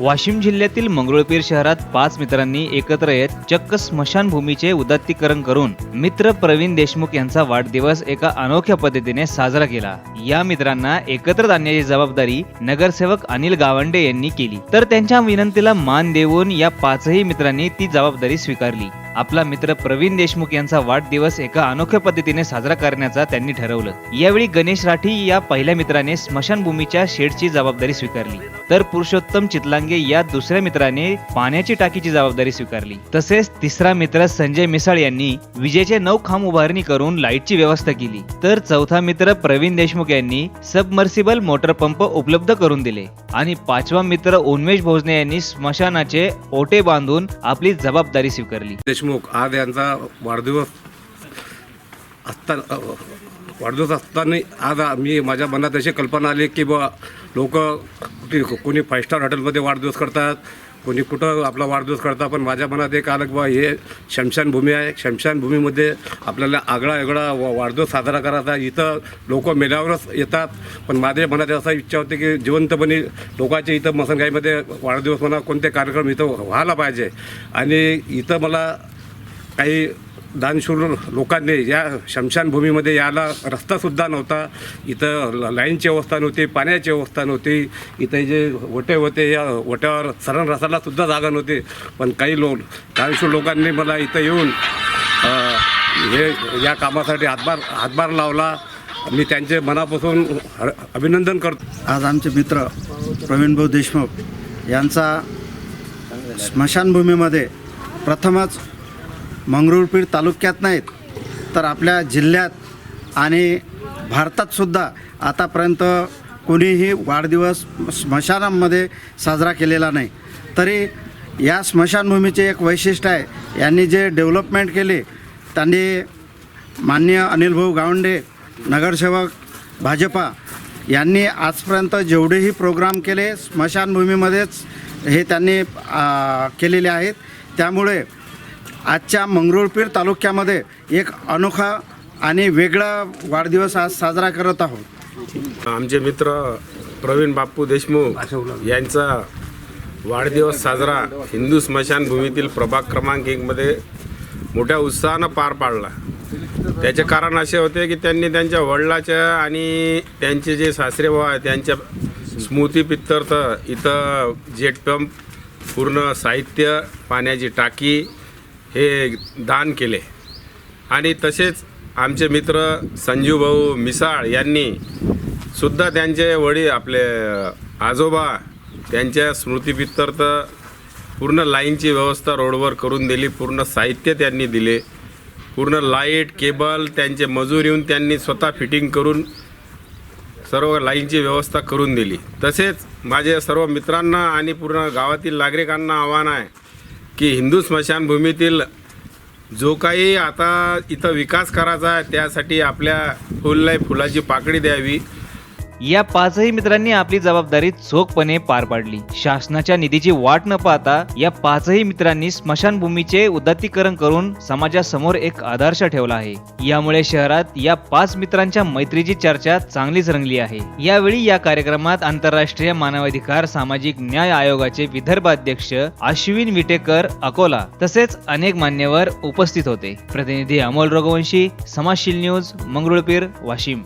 वाशिम जिल्ह्यातील मंगरुळपीर शहरात पाच मित्रांनी एकत्र येत चक्क स्मशानभूमीचे उदात्तीकरण करून मित्र प्रवीण देशमुख यांचा वाढदिवस एका अनोख्या पद्धतीने साजरा केला. या मित्रांना एकत्र आणण्याची जबाबदारी नगरसेवक अनिल गावंडे यांनी केली. तर त्यांच्या विनंतीला मान देऊन या पाचही मित्रांनी ती जबाबदारी स्वीकारली. आपला मित्र प्रवीण देशमुख यांचा वाढदिवस एका अनोख्या पद्धतीने साजरा करण्याचा त्यांनी ठरवलं. यावेळी गणेश राठी या पहिल्या मित्राने स्मशानभूमीच्या शेडची जबाबदारी स्वीकारली. तर पुरुषोत्तम चितलांगे या दुसऱ्या मित्राने पाण्याची टाकीची जबाबदारी स्वीकारली. तसेच तिसरा मित्र संजय मिसाळ यांनी विजेचे नऊ खांब उभारणी करून लाईटची व्यवस्था केली. तर चौथा मित्र प्रवीण देशमुख यांनी सबमर्सिबल मोटर पंप उपलब्ध करून दिले. आणि पाचवा मित्र उन्मेष भोजने यांनी स्मशानाचे ओटे बांधून आपली जबाबदारी स्वीकारली. देशमुख आज यांचा वाढदिवस असता वाढदिवस असताना आज मी माझ्या मनात अशी कल्पना आली की बा लोक कोणी फाईव्ह स्टार हॉटेलमध्ये वाढदिवस करतात कोणी कुठं आपला वाढदिवस करतात पण माझ्या मनात एक आलं की बा हे शमशानभूमी आहे. शमशानभूमीमध्ये आपल्याला आगळा वेगळा वाढदिवस साजरा करायचा इथं लोक मेल्यावरच येतात. पण माझ्या मनात असा इच्छा होती की जिवंतपणे लोकांच्या इथं मसनगाईमध्ये वाढदिवस म्हणा कोणते कार्यक्रम इथं व्हायला पाहिजे. आणि इथं मला काही दानशूर लोकांनी या शमशानभूमीमध्ये यायला रस्तासुद्धा नव्हता. इथं ल- लाईनची अवस्था नव्हती पाण्याची अवस्था नव्हती. इथे जे ओटे होते या ओट्यावर सरण रसाला सुद्धा जागा नव्हती. पण काही लोक दानशूर लोकांनी मला इथं येऊन हे या कामासाठी हातभार हातभार लावला. मी त्यांचे मनापासून अ- अभिनंदन करतो. आज आमचे मित्र प्रवीणभाऊ देशमुख यांचा स्मशानभूमीमध्ये प्रथमच मंगरुळपीर तालुक्यात नाहीत तर आपल्या जिल्ह्यात आणि भारतातसुद्धा आतापर्यंत कोणीही वाढदिवस स्मशानामध्ये साजरा केलेला नाही. तरी या स्मशानभूमीचे एक वैशिष्ट्य आहे यांनी जे डेव्हलपमेंट केले त्यांनी मान्य अनिलभाऊ गावंडे नगरसेवक भाजपा यांनी आजपर्यंत जेवढेही प्रोग्राम केले स्मशानभूमीमध्येच हे त्यांनी केलेले आहेत. त्यामुळे आजच्या मंगरुळपीर तालुक्यामध्ये एक अनोखा आणि वेगळा वाढदिवस आज साजरा करत आहोत. आमचे मित्र प्रवीण बाप्पू देशमुख यांचा वाढदिवस साजरा हिंदू स्मशानभूमीतील प्रभाग क्रमांक एकमध्ये मोठ्या उत्साहानं पार पाडला. त्याचे कारण असे होते की त्यांनी त्यांच्या वडिलाच्या आणि त्यांचे जे सासरे भाऊ आहे त्यांच्या स्मृतीपित्तर्थ इथं जेट पंप पूर्ण साहित्य पाण्याची टाकी हे दान केले. आणि तसेच आमचे मित्र संजू भाऊ मिसाळ यांनी सुद्धा त्यांचे वडील आपले आजोबा त्यांच्या स्मृतीपित्तर्थ पूर्ण लाईनची व्यवस्था रोडवर करून दिली पूर्ण साहित्य त्यांनी दिले पूर्ण लाइट केबल त्यांचे मजूर येऊन त्यांनी स्वतः फिटिंग करून सर्व लाईनची व्यवस्था करून दिली. तसेच माझे सर्व मित्रांना आणि पूर्ण गावातील नागरिकांना आव्हान आहे की हिंदू स्मशानभूमीतील जो काही आता इथं विकास करायचा आहे त्यासाठी आपल्या फुलला फुलाची पाकळी द्यावी. या पाचही मित्रांनी आपली जबाबदारी चोखपणे पार पाडली. शासनाच्या निधीची वाट न पाहता या पाचही मित्रांनी स्मशानभूमीचे उदात्तीकरण करून समाजासमोर एक आदर्श ठेवला आहे. यामुळे शहरात या पाच मित्रांच्या मैत्रीची चर्चा चांगलीच रंगली आहे. यावेळी या कार्यक्रमात आंतरराष्ट्रीय मानवाधिकार सामाजिक न्याय आयोगाचे विदर्भ अध्यक्ष अश्विन विटेकर अकोला तसेच अनेक मान्यवर उपस्थित होते. प्रतिनिधी अमोल रघुवंशी समाजशील न्यूज मंगरुळपीर वाशिम.